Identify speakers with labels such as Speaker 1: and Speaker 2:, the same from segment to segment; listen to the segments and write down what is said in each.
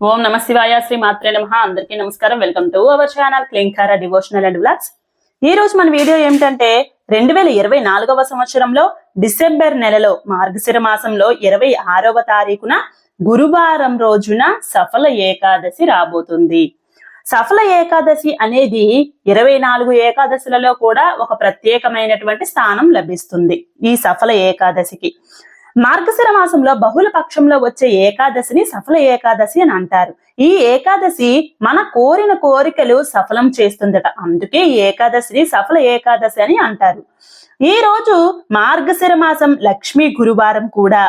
Speaker 1: ఓం నమ శివాయ శ్రీ మాత్రే నమ. అందరికీ నమస్కారం. Welcome to our channel Klinkara devotional and vlogs ఈ రోజు మన వీడియో ఏమిటంటే రెండు వేల ఇరవై నాలుగవ సంవత్సరంలో డిసెంబర్ నెలలో మార్గశిర మాసంలో ఇరవై ఆరవ తారీఖున గురువారం రోజున సఫల ఏకాదశి రాబోతుంది. సఫల ఏకాదశి అనేది ఇరవై నాలుగు ఏకాదశులలో కూడా ఒక ప్రత్యేకమైనటువంటి స్థానం లభిస్తుంది ఈ సఫల ఏకాదశికి. మార్గశిర మాసంలో బహుళ పక్షంలో వచ్చే ఏకాదశిని సఫల ఏకాదశి అని అంటారు. ఈ ఏకాదశి మన కోరిన కోరికలు సఫలం చేస్తుందట. అందుకే ఈ ఏకాదశిని సఫల ఏకాదశి అని అంటారు. ఈ రోజు మార్గశిర మాసం లక్ష్మీ గురువారం కూడా.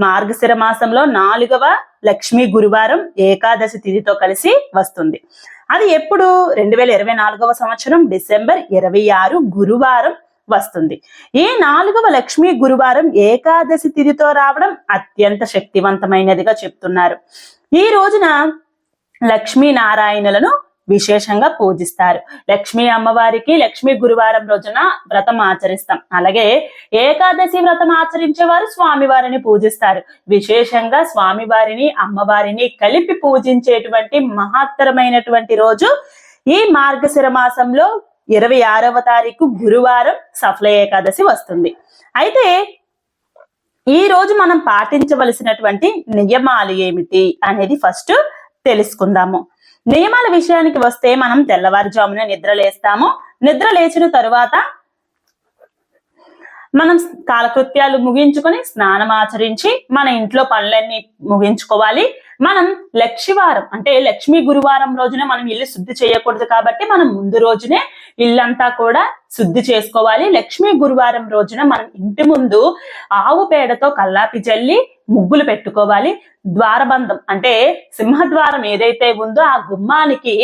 Speaker 1: మార్గశిర మాసంలో నాలుగవ లక్ష్మీ గురువారం ఏకాదశి తిథితో కలిసి వస్తుంది. అది ఎప్పుడు? రెండు వేల ఇరవై నాలుగవ సంవత్సరం డిసెంబర్ ఇరవై ఆరు గురువారం వస్తుంది. ఈ నాలుగవ లక్ష్మీ గురువారం ఏకాదశి తిథితో రావడం అత్యంత శక్తివంతమైనదిగా చెప్తున్నారు. ఈ రోజున లక్ష్మీ నారాయణులను విశేషంగా పూజిస్తారు. లక్ష్మీ అమ్మవారికి లక్ష్మీ గురువారం రోజున వ్రతం ఆచరిస్తాం. అలాగే ఏకాదశి వ్రతం ఆచరించే వారు స్వామివారిని పూజిస్తారు. విశేషంగా స్వామివారిని అమ్మవారిని కలిపి పూజించేటువంటి మహత్తరమైనటువంటి రోజు ఈ మార్గశిర మాసంలో ఇరవై ఆరవ తారీఖు గురువారం సఫల ఏకాదశి వస్తుంది. అయితే ఈ రోజు మనం పాటించవలసినటువంటి నియమాలు ఏమిటి అనేది ఫస్ట్ తెలుసుకుందాము. నియమాల విషయానికి వస్తే మనం తెల్లవారుజామున నిద్ర లేస్తాము. నిద్ర లేచిన తరువాత మనం కాలకృత్యాలు ముగించుకొని స్నానం ఆచరించి మన ఇంట్లో పనులన్నీ ముగించుకోవాలి. మనం లక్ష్మివారం అంటే లక్ష్మీ గురువారం రోజున మనం ఇల్లు శుద్ధి చేయకూడదు కాబట్టి మనం ముందు రోజునే ఇల్లంతా కూడా శుద్ధి చేసుకోవాలి. లక్ష్మీ గురువారం రోజున మనం ఇంటి ముందు ఆవు పేడతో కల్లాపి జల్లి ముగ్గులు పెట్టుకోవాలి. ద్వారబంధం అంటే సింహద్వారం ఏదైతే ఉందో ఆ గుమ్మానికి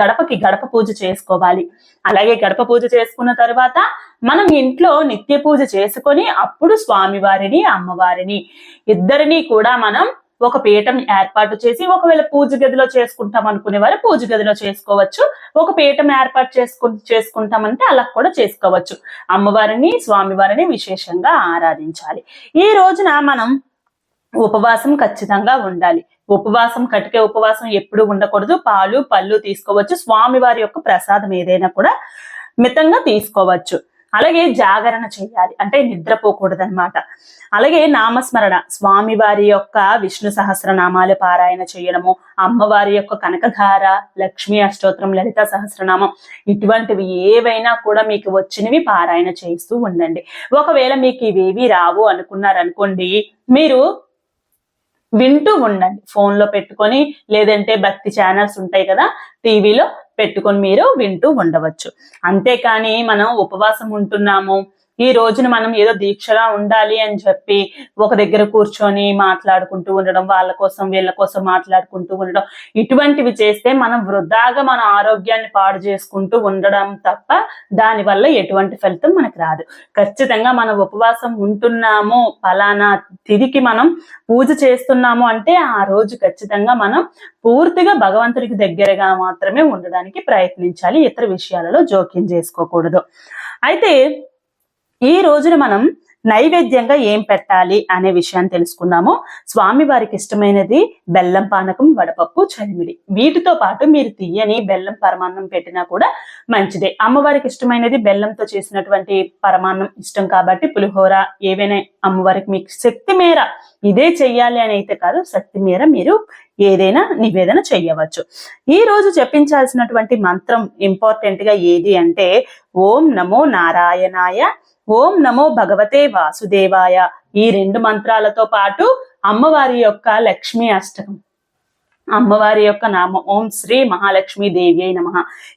Speaker 1: గడపకి గడప పూజ చేసుకోవాలి. అలాగే గడప పూజ చేసుకున్న తర్వాత మనం ఇంట్లో నిత్య పూజ చేసుకొని అప్పుడు స్వామివారిని అమ్మవారిని ఇద్దరిని కూడా మనం ఒక పీఠం ఏర్పాటు చేసి ఒకవేళ పూజ గదిలో చేసుకుంటాం అనుకునే వారు పూజ గదిలో చేసుకోవచ్చు. ఒక పీఠం ఏర్పాటు చేసుకు చేసుకుంటామంటే అలా కూడా చేసుకోవచ్చు. అమ్మవారిని స్వామివారిని విశేషంగా ఆరాధించాలి. ఈ రోజున మనం ఉపవాసం ఖచ్చితంగా ఉండాలి. ఉపవాసం కటికే ఉపవాసం ఎప్పుడు ఉండకూడదు. పాలు పళ్ళు తీసుకోవచ్చు. స్వామివారి యొక్క ప్రసాదం ఏదైనా కూడా మితంగా తీసుకోవచ్చు. అలాగే జాగరణ చేయాలి. అంటే నిద్రపోకూడదు అనమాట అలాగే నామస్మరణ. స్వామివారి యొక్క విష్ణు సహస్రనామాలు పారాయణ చేయడము అమ్మవారి యొక్క కనకధార లక్ష్మీ అష్టోత్రం లలిత సహస్రనామం ఇటువంటివి ఏవైనా కూడా మీకు వచ్చినవి పారాయణ చేస్తూ ఉండండి. ఒకవేళ మీకు ఇవేవి రావు అనుకున్నారనుకోండి మీరు వింటూ ఉండండి. ఫోన్లో పెట్టుకొని లేదంటే భక్తి ఛానల్స్ ఉంటాయి కదా టీవీలో పెట్టుకొని మీరు వింటూ ఉండవచ్చు. అంతేకాని మనం ఉపవాసం ఉంటున్నాము ఈ రోజున మనం ఏదో దీక్షగా ఉండాలి అని చెప్పి ఒక దగ్గర కూర్చొని మాట్లాడుకుంటూ ఉండడం వాళ్ళ కోసం వీళ్ళ కోసం మాట్లాడుకుంటూ ఉండడం ఇటువంటివి చేస్తే మనం వృధాగా మన ఆరోగ్యాన్ని పాడు చేసుకుంటూ ఉండడం తప్ప దానివల్ల ఎటువంటి ఫలితం మనకు రాదు. ఖచ్చితంగా మనం ఉపవాసం ఉంటున్నాము ఫలానా తిరిగి మనం పూజ చేస్తున్నాము అంటే ఆ రోజు ఖచ్చితంగా మనం పూర్తిగా భగవంతుడికి దగ్గరగా మాత్రమే ఉండడానికి ప్రయత్నించాలి. ఇతర విషయాలలో జోక్యం చేసుకోకూడదు. అయితే ఈ రోజున మనం నైవేద్యంగా ఏం పెట్టాలి అనే విషయాన్ని తెలుసుకుందాము. స్వామి వారికి ఇష్టమైనది బెల్లం పానకం వడపప్పు చలిమిడి. వీటితో పాటు మీరు తీయని బెల్లం పరమాన్నం పెట్టినా కూడా మంచిదే. అమ్మవారికి ఇష్టమైనది బెల్లంతో చేసినటువంటి పరమాన్నం ఇష్టం కాబట్టి పులిహోర ఏవైనా అమ్మవారికి మీకు శక్తి మేర ఇదే చెయ్యాలి అని అయితే కాదు శక్తి మేర మీరు ఏదైనా నివేదన చెయ్యవచ్చు. ఈ రోజు చెప్పించాల్సినటువంటి మంత్రం ఇంపార్టెంట్గా ఏది అంటే ఓం నమో నారాయణాయ ఓం నమో భగవతే వాసుదేవాయ. ఈ రెండు మంత్రాలతో పాటు అమ్మవారి యొక్క లక్ష్మీ అష్టకం. అమ్మవారి యొక్క నామం ఓం శ్రీ మహాలక్ష్మి దేవి అయి నమ.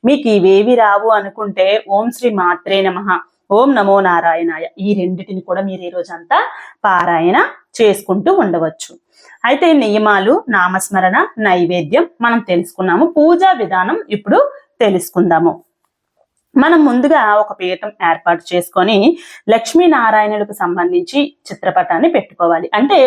Speaker 1: మీకు ఇవేవి రావు అనుకుంటే ఓం శ్రీ మాత్రే నమ. ఓం నమో నారాయణాయ. ఈ రెండిటిని కూడా మీరు ఈ రోజంతా పారాయణ చేసుకుంటూ ఉండవచ్చు. అయితే నియమాలు నామస్మరణ నైవేద్యం మనం తెలుసుకున్నాము. పూజా విధానం ఇప్పుడు తెలుసుకుందాము. మనం ముందుగా ఒక పీఠం ఏర్పాటు చేసుకొని లక్ష్మీనారాయణులకు సంబంధించి చిత్రపటాన్ని పెట్టుకోవాలి. అంటే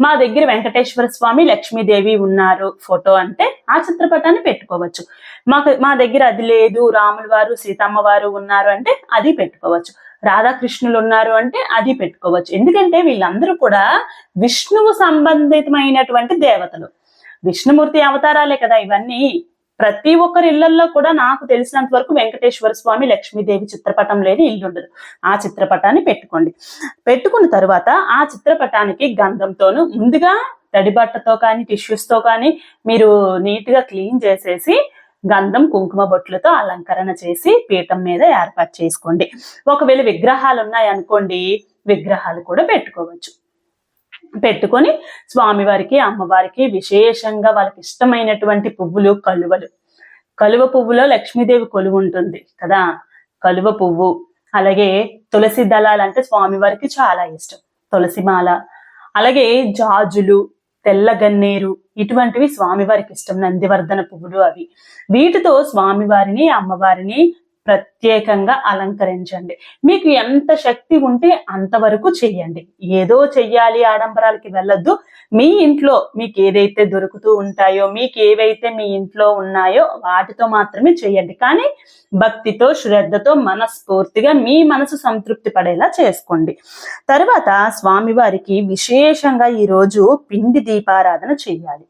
Speaker 1: మా దగ్గర వెంకటేశ్వర స్వామి లక్ష్మీదేవి ఉన్నారు ఫోటో అంటే ఆ చిత్రపటాన్ని పెట్టుకోవచ్చు. మాకు మా దగ్గర అది లేదు రాముల వారు సీతమ్మ వారు ఉన్నారు అంటే అది పెట్టుకోవచ్చు. రాధాకృష్ణులు ఉన్నారు అంటే అది పెట్టుకోవచ్చు. ఎందుకంటే వీళ్ళందరూ కూడా విష్ణువు సంబంధితమైనటువంటి దేవతలు. విష్ణుమూర్తి అవతారాలే కదా ఇవన్నీ. ప్రతి ఒక్కరి ఇళ్ళలో కూడా నాకు తెలిసినంత వరకు వెంకటేశ్వర స్వామి లక్ష్మీదేవి చిత్రపటం లేని ఇల్లు ఉండదు. ఆ చిత్రపటాన్ని పెట్టుకోండి. పెట్టుకున్న తర్వాత ఆ చిత్రపటానికి గంధంతోను ముందుగా తడి బట్టతో కానీ టిష్యూస్తో కానీ మీరు నీట్గా క్లీన్ చేసేసి గంధం కుంకుమ బొట్లతో అలంకరణ చేసి పీఠం మీద ఏర్పాటు చేసుకోండి. ఒకవేళ విగ్రహాలు ఉన్నాయనుకోండి విగ్రహాలు కూడా పెట్టుకోవచ్చు. పెట్టుకొని స్వామివారికి అమ్మవారికి విశేషంగా వాళ్ళకి ఇష్టమైనటువంటి పువ్వులు కలువలు. కలువ పువ్వులో లక్ష్మీదేవి కొలువు ఉంటుంది కదా? కలువ పువ్వు. అలాగే తులసి దళాలు అంటే స్వామివారికి చాలా ఇష్టం. తులసి మాల. అలాగే జాజులు తెల్ల గన్నేరు ఇటువంటివి స్వామివారికి ఇష్టం. నందివర్ధన పువ్వులు అవి. వీటితో స్వామివారిని అమ్మవారిని ప్రత్యేకంగా అలంకరించండి. మీకు ఎంత శక్తి ఉంటే అంతవరకు చెయ్యండి. ఏదో చెయ్యాలి ఆడంబరాలకి వెళ్ళొద్దు. మీ ఇంట్లో మీకు ఏదైతే దొరుకుతూ ఉంటాయో మీకు ఏవైతే మీ ఇంట్లో ఉన్నాయో వాటితో మాత్రమే చేయండి కానీ భక్తితో శ్రద్ధతో మనస్ఫూర్తిగా మీ మనసు సంతృప్తి పడేలా చేసుకోండి. తర్వాత స్వామివారికి విశేషంగా ఈరోజు పిండి దీపారాధన చెయ్యాలి.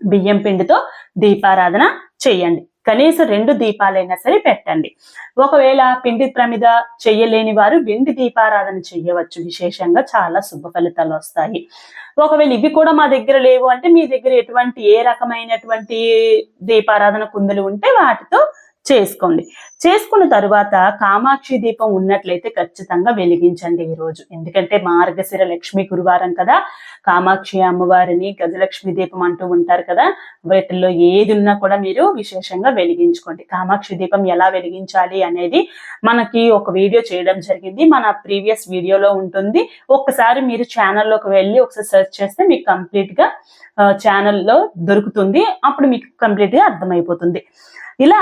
Speaker 1: బియ్యం పిండితో దీపారాధన చేయండి కనీసం రెండు దీపాలైనా సరే పెట్టండి. ఒకవేళ పిండి ప్రమిద చెయ్యలేని వారు వెండి దీపారాధన చెయ్యవచ్చు. విశేషంగా చాలా శుభ ఫలితాలు వస్తాయి. ఒకవేళ ఇవి కూడా మా దగ్గర లేవు అంటే మీ దగ్గర ఎటువంటి ఏ రకమైనటువంటి దీపారాధన కుందులు ఉంటే వాటితో చేసుకోండి. చేసుకున్న తరువాత కామాక్షి దీపం ఉన్నట్లయితే ఖచ్చితంగా వెలిగించండి ఈరోజు ఎందుకంటే మార్గశిర లక్ష్మి గురువారం కదా. కామాక్షి అమ్మవారిని గజలక్ష్మి దీపం అంటూ ఉంటారు కదా. వీటిల్లో ఏది ఉన్నా కూడా మీరు విశేషంగా వెలిగించుకోండి. కామాక్షి దీపం ఎలా వెలిగించాలి అనేది మనకి ఒక వీడియో చేయడం జరిగింది. మన ప్రీవియస్ వీడియోలో ఉంటుంది. ఒక్కసారి మీరు ఛానల్లోకి వెళ్ళి ఒకసారి సెర్చ్ చేస్తే మీకు కంప్లీట్గా ఛానల్లో దొరుకుతుంది. అప్పుడు మీకు కంప్లీట్గా అర్థమైపోతుంది. ఇలా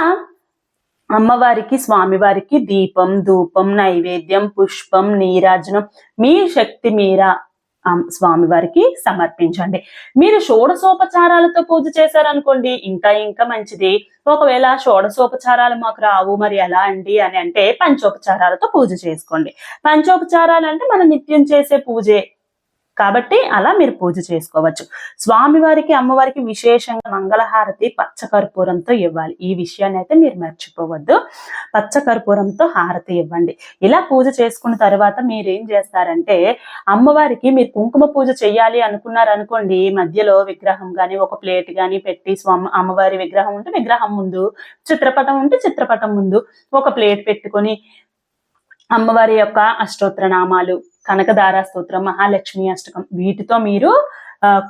Speaker 1: అమ్మవారికి స్వామివారికి దీపం ధూపం నైవేద్యం పుష్పం నీరాజనం. మీ శక్తి మీర స్వామివారికి సమర్పించండి. మీరు షోడసోపచారాలతో పూజ చేశారనుకోండి ఇంకా ఇంకా మంచిది. ఒకవేళ షోడసోపచారాలు మాకు రావు మరి ఎలా అండి అని అంటే పంచోపచారాలతో పూజ చేసుకోండి. పంచోపచారాలు అంటే మనం నిత్యం చేసే పూజే. కాబట్టి అలా మీరు పూజ చేసుకోవచ్చు. స్వామివారికి అమ్మవారికి విశేషంగా మంగళహారతి పచ్చకర్పూరంతో ఇవ్వాలి. ఈ విషయాన్ని అయితే మీరు మర్చిపోవద్దు. పచ్చకర్పూరంతో హారతి ఇవ్వండి. ఇలా పూజ చేసుకున్న తర్వాత మీరు ఏం చేస్తారంటే అమ్మవారికి మీరు కుంకుమ పూజ చేయాలి అనుకున్నారనుకోండి మధ్యలో విగ్రహం కానీ ఒక ప్లేట్ కానీ పెట్టి స్వామి అమ్మవారి విగ్రహం ఉంటే విగ్రహం ముందు చిత్రపటం ఉంటే చిత్రపటం ముందు ఒక ప్లేట్ పెట్టుకొని అమ్మవారి యొక్క అష్టోత్తర నామాలు కనకదార స్తోత్రం మహాలక్ష్మి అష్టకం వీటితో మీరు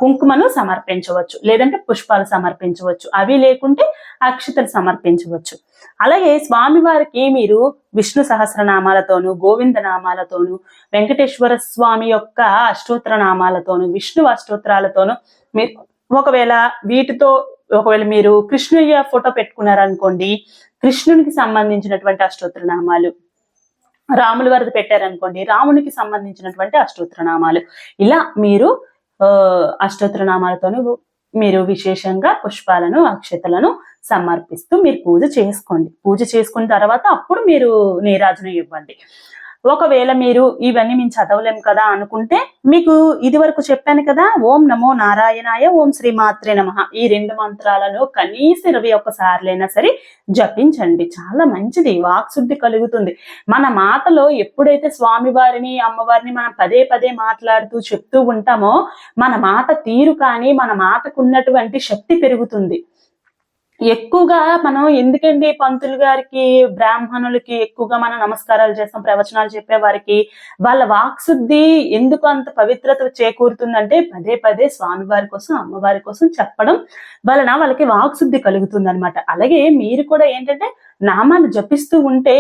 Speaker 1: కుంకుమను సమర్పించవచ్చు. లేదంటే పుష్పాలు సమర్పించవచ్చు. అవి లేకుంటే అక్షతలు సమర్పించవచ్చు. అలాగే స్వామివారికి మీరు విష్ణు సహస్రనామాలతోను గోవింద నామాలతోను వెంకటేశ్వర స్వామి యొక్క అష్టోత్తర నామాలతోను విష్ణు అష్టోత్తరాలతోను మీరు ఒకవేళ వీటితో ఒకవేళ మీరు కృష్ణయ్య ఫోటో పెట్టుకున్నారనుకోండి కృష్ణునికి సంబంధించినటువంటి అష్టోత్తర నామాలు రాముల వారిది పెట్టారనుకోండి రామునికి సంబంధించినటువంటి అష్టోత్తరనామాలు. ఇలా మీరు అష్టోత్తరనామాలతోను మీరు విశేషంగా పుష్పాలను అక్షతలను సమర్పిస్తూ మీరు పూజ చేసుకోండి. పూజ చేసుకున్న తర్వాత అప్పుడు మీరు నీరాజనం ఇవ్వండి. ఒకవేళ మీరు ఇవన్నీ మేము చదవలేం కదా అనుకుంటే మీకు ఇది వరకు చెప్పాను కదా ఓం నమో నారాయణాయ ఓం శ్రీ మాత్రే నమ. ఈ రెండు మంత్రాలను కనీసం ఇరవై ఒక్కసార్లైనా సరే జపించండి. చాలా మంచిది వాక్శుద్ధి కలుగుతుంది. మన మాటలో ఎప్పుడైతే స్వామివారిని అమ్మవారిని మనం పదే పదే మాట్లాడుతూ చెప్తూ ఉంటామో మన మాట తీరు కానీ మన మాటకున్నటువంటి శక్తి పెరుగుతుంది. ఎక్కువగా మనం ఎందుకండి పంతులు గారికి బ్రాహ్మణులకి ఎక్కువగా మనం నమస్కారాలు చేస్తాం ప్రవచనాలు చెప్పే వారికి? వాళ్ళ వాక్శుద్ధి ఎందుకు అంత పవిత్రత చేకూరుతుందంటే పదే పదే స్వామివారి కోసం అమ్మవారి కోసం చెప్పడం వలన వాళ్ళకి వాక్శుద్ధి కలుగుతుంది అనమాట అలాగే మీరు కూడా ఏంటంటే నామాన్ని జపిస్తూ ఉంటే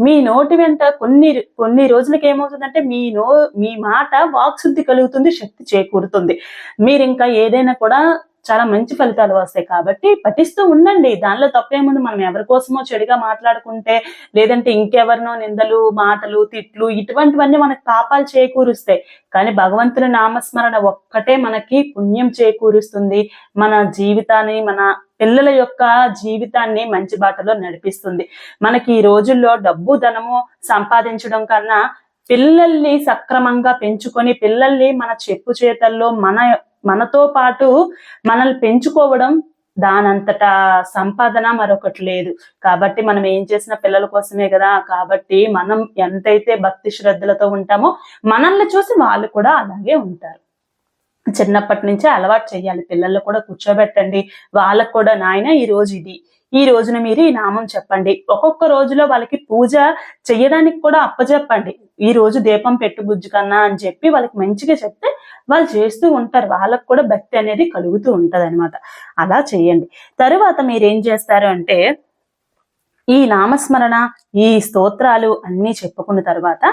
Speaker 1: మీ నోటి వెంట కొన్ని కొన్ని రోజులకి ఏమవుతుందంటే మీ నో మీ మాట వాక్శుద్ధి కలుగుతుంది శక్తి చేకూరుతుంది. మీరు ఇంకా ఏదైనా కూడా చాలా మంచి ఫలితాలు వస్తాయి కాబట్టి పఠిస్తూ ఉండండి. దానిలో తప్పేముంది? మనం ఎవరి కోసమో చెడుగా మాట్లాడుకుంటే లేదంటే ఇంకెవరినో నిందలు మాటలు తిట్లు ఇటువంటివన్నీ మనకు పాపాలు చేకూరుస్తాయి. కానీ భగవంతుని నామస్మరణ ఒక్కటే మనకి పుణ్యం చేకూరుస్తుంది. మన జీవితాన్ని మన పిల్లల యొక్క జీవితాన్ని మంచి బాటలో నడిపిస్తుంది. మనకి ఈ రోజుల్లో డబ్బు ధనము సంపాదించడం కన్నా పిల్లల్ని సక్రమంగా పెంచుకొని పిల్లల్ని మన చెప్పు చేతల్లో మన మనతో పాటు మనల్ని పెంచుకోవడం దానంతటా సంపాదన మరొకటి లేదు. కాబట్టి మనం ఏం చేసిన పిల్లల కోసమే కదా. కాబట్టి మనం ఎంతైతే భక్తి శ్రద్ధలతో ఉంటామో మనల్ని చూసి వాళ్ళు కూడా అలాగే ఉంటారు. చిన్నప్పటి నుంచే అలవాటు చేయాలి. పిల్లల్లో కూడా కూర్చోబెట్టండి. వాళ్ళకు కూడా నాయన ఈ రోజు ఇది. ఈ రోజున మీరు ఈ నామం చెప్పండి. ఒక్కొక్క రోజులో వాళ్ళకి పూజ చేయడానికి కూడా అప్పచెప్పండి ఈ రోజు దీపం పెట్టు బుజ్జు కన్నా అని చెప్పి వాళ్ళకి మంచిగా చెప్తే వాళ్ళు చేస్తూ ఉంటారు. వాళ్ళకు కూడా భక్తి అనేది కలుగుతూ ఉంటుంది అనమాట అలా చేయండి. తరువాత మీరు ఏం చేస్తారు అంటే ఈ నామస్మరణ ఈ స్తోత్రాలు అన్నీ చెప్పుకున్న తర్వాత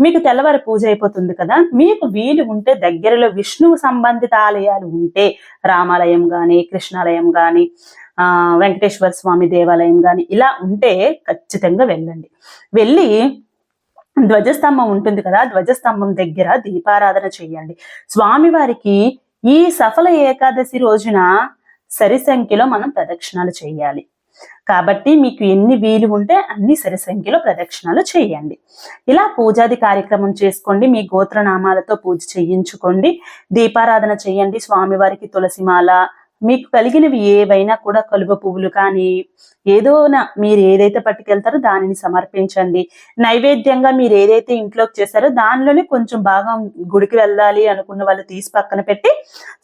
Speaker 1: మీకు తెల్లవారి పూజ అయిపోతుంది కదా మీకు వీలు ఉంటే దగ్గరలో విష్ణువు సంబంధిత ఆలయాలు ఉంటే రామాలయం కానీ కృష్ణాలయం కానీ ఆ వెంకటేశ్వర స్వామి దేవాలయం కానీ ఇలా ఉంటే ఖచ్చితంగా వెళ్ళండి. వెళ్ళి ధ్వజస్తంభం ఉంటుంది కదా ధ్వజస్తంభం దగ్గర దీపారాధన చేయండి. స్వామివారికి ఈ సఫల ఏకాదశి రోజున సరి సంఖ్యలో మనం ప్రదక్షిణాలు చేయాలి. కాబట్టి మీకు ఎన్ని వీలు ఉంటే అన్ని సరి సంఖ్యలో ప్రదక్షిణాలు చేయండి. ఇలా పూజాది కార్యక్రమం చేసుకోండి మీ గోత్రనామాలతో పూజ చేయించుకోండి దీపారాధన చేయండి స్వామివారికి తులసిమాల మీకు కలిగినవి ఏవైనా కూడా కలువ పువ్వులు కానీ ఏదోనా మీరు ఏదైతే పట్టుకెళ్తారో దానిని సమర్పించండి. నైవేద్యంగా మీరు ఏదైతే ఇంట్లోకి చేశారో దానిలోనే కొంచెం భాగం గుడికి వెళ్ళాలి అనుకున్న వాళ్ళు తీసి పక్కన పెట్టి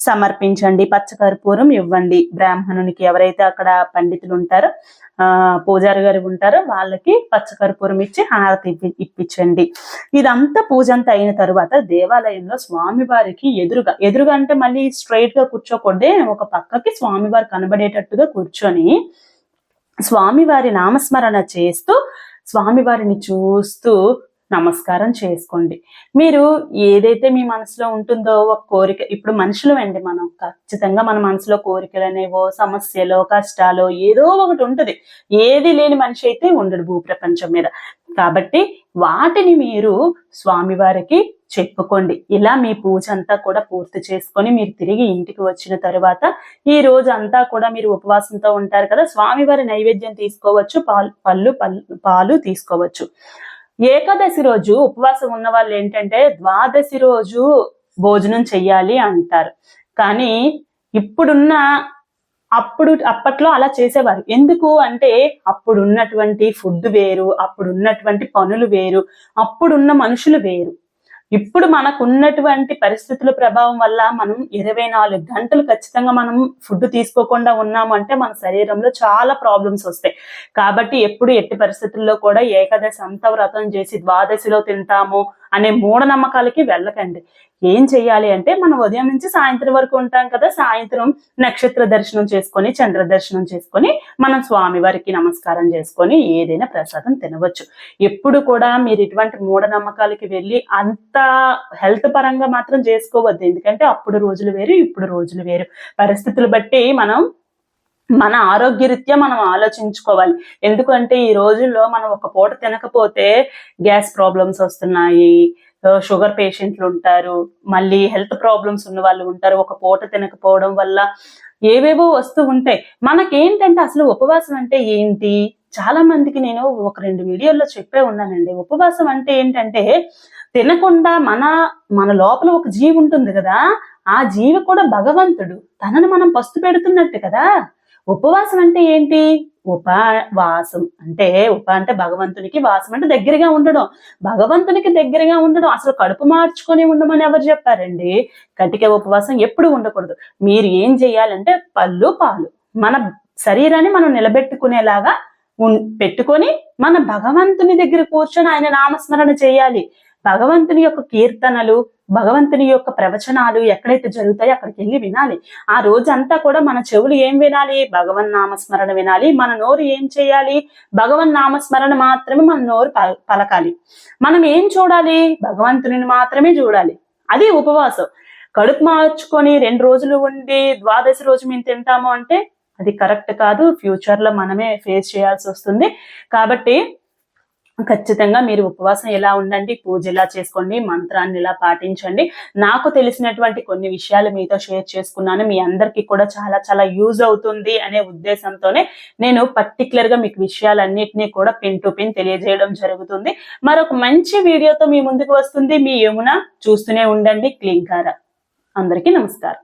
Speaker 1: సమర్పించండి. పచ్చకర్పూరం ఇవ్వండి. బ్రాహ్మణునికి ఎవరైతే అక్కడ పండితులు ఉంటారో పూజారి గారు ఉంటారో. వాళ్ళకి పచ్చకర్పూరం ఇచ్చి హారతి ఇప్పి- ఇప్పించండి. ఇదంతా పూజ అంతా అయిన తర్వాత దేవాలయంలో స్వామివారికి ఎదురుగా ఎదురుగా అంటే మళ్ళీ స్ట్రైట్గా కూర్చోకూడదే ఒక పక్కకి స్వామివారు కనబడేటట్టుగా కూర్చొని స్వామివారి నామస్మరణ చేస్తూ స్వామివారిని చూస్తూ నమస్కారం చేసుకోండి. మీరు ఏదైతే మీ మనసులో ఉంటుందో ఒక కోరిక ఇప్పుడు మనుషులు అండి మనం. ఖచ్చితంగా మన మనసులో కోరికలు అనేవో సమస్యలో కష్టాలు ఏదో ఒకటి ఉంటుంది. ఏది లేని మనిషి అయితే ఉండడు భూప్రపంచం మీద. కాబట్టి వాటిని మీరు స్వామివారికి చెప్పుకోండి. ఇలా మీ పూజ అంతా కూడా పూర్తి చేసుకొని మీరు తిరిగి ఇంటికి వచ్చిన తర్వాత ఈ రోజు అంతా కూడా మీరు ఉపవాసంతో ఉంటారు కదా స్వామివారి నైవేద్యం తీసుకోవచ్చు పాలు పళ్ళు పాలు తీసుకోవచ్చు. ఏకాదశి రోజు ఉపవాసం ఉన్న వాళ్ళు ఏంటంటే ద్వాదశి రోజు భోజనం చెయ్యాలి అంటారు. కానీ ఇప్పుడున్న అప్పుడు అప్పట్లో అలా చేసేవారు. ఎందుకు అంటే అప్పుడు ఉన్నటువంటి ఫుడ్ వేరు అప్పుడు ఉన్నటువంటి పనులు వేరు అప్పుడున్న మనుషులు వేరు. ఇప్పుడు మనకు ఉన్నటువంటి పరిస్థితుల ప్రభావం వల్ల మనం ఇరవై నాలుగు గంటలు ఖచ్చితంగా మనం ఫుడ్ తీసుకోకుండా ఉన్నాము అంటే మన శరీరంలో చాలా ప్రాబ్లమ్స్ వస్తాయి. కాబట్టి ఎప్పుడు ఎట్టి పరిస్థితుల్లో కూడా ఏకాదశి అంత వ్రతం చేసి ద్వాదశిలో తింటాము. అనే మూఢనమ్మకాలకి వెళ్ళకండి. ఏం చెయ్యాలి అంటే మనం ఉదయం నుంచి సాయంత్రం వరకు ఉంటాం కదా సాయంత్రం నక్షత్ర దర్శనం చేసుకొని చంద్ర దర్శనం చేసుకొని మనం స్వామివారికి నమస్కారం చేసుకొని ఏదైనా ప్రసాదం తినవచ్చు. ఎప్పుడు కూడా మీరు ఇటువంటి మూఢనమ్మకాలకి వెళ్ళి అంత హెల్త్ పరంగా మాత్రం చేసుకోవద్దు. ఎందుకంటే అప్పుడు రోజులు వేరు ఇప్పుడు రోజులు వేరు. పరిస్థితులు బట్టి మనం మన ఆరోగ్యరీత్యా మనం ఆలోచించుకోవాలి. ఎందుకంటే ఈ రోజుల్లో మనం ఒక పూట తినకపోతే గ్యాస్ ప్రాబ్లమ్స్ వస్తున్నాయి షుగర్ పేషెంట్లు ఉంటారు మళ్ళీ హెల్త్ ప్రాబ్లమ్స్ ఉన్న వాళ్ళు ఉంటారు. ఒక పూట తినకపోవడం వల్ల ఏవేవో వస్తూ ఉంటాయి. మనకేంటంటే అసలు ఉపవాసం అంటే ఏంటి? చాలా మందికి నేను ఒక రెండు వీడియోల్లో చెప్పే ఉన్నానండి. ఉపవాసం అంటే ఏంటంటే తినకుండా మన మన లోపల ఒక జీవి ఉంటుంది కదా ఆ జీవి కూడా భగవంతుడు. తనను మనం పస్తు పెడుతున్నట్టు కదా. ఉపవాసం అంటే ఏంటి? ఉపవాసం. అంటే ఉప అంటే భగవంతునికి వాసం అంటే దగ్గరగా ఉండడం. భగవంతునికి దగ్గరగా ఉండడం. అసలు కడుపు మార్చుకొని ఉండమని ఎవరు చెప్పారండి? కటిక ఉపవాసం ఎప్పుడు ఉండకూడదు. మీరు ఏం చేయాలంటే పళ్ళు పాలు. మన శరీరాన్ని మనం నిలబెట్టుకునేలాగా ఉన్- పెట్టుకొని మన భగవంతుని దగ్గర కూర్చొని ఆయన నామస్మరణ చేయాలి. భగవంతుని యొక్క కీర్తనలు భగవంతుని యొక్క ప్రవచనాలు ఎక్కడైతే జరుగుతాయో అక్కడికి వెళ్ళి వినాలి. ఆ రోజంతా కూడా మన చెవులు ఏం వినాలి? భగవన్ నామస్మరణ వినాలి. మన నోరు ఏం చేయాలి? భగవన్ నామస్మరణ మాత్రమే మన నోరు పలకాలి. మనం ఏం చూడాలి? భగవంతుని మాత్రమే చూడాలి. అది ఉపవాసం. కడుపు మార్చుకొని రెండు రోజులు ఉండి ద్వాదశి రోజు మేము తింటాము అంటే అది కరెక్ట్ కాదు. ఫ్యూచర్లో మనమే ఫేస్ చేయాల్సి వస్తుంది. కాబట్టి ఖచ్చితంగా మీరు ఉపవాసం ఎలా ఉండండి పూజ ఎలా చేసుకోండి మంత్రాన్ని ఇలా పాటించండి. నాకు తెలిసినటువంటి కొన్ని విషయాలు మీతో షేర్ చేసుకున్నాను. మీ అందరికీ కూడా చాలా చాలా యూజ్ అవుతుంది అనే ఉద్దేశంతోనే నేను పర్టికులర్గా మీకు విషయాలన్నింటినీ కూడా పిన్ టు పిన్ తెలియజేయడం జరుగుతుంది. మరొక మంచి వీడియోతో మీ ముందుకు వస్తుంది. మీ యమున చూస్తూనే ఉండండి. క్లింకార అందరికీ నమస్కారం.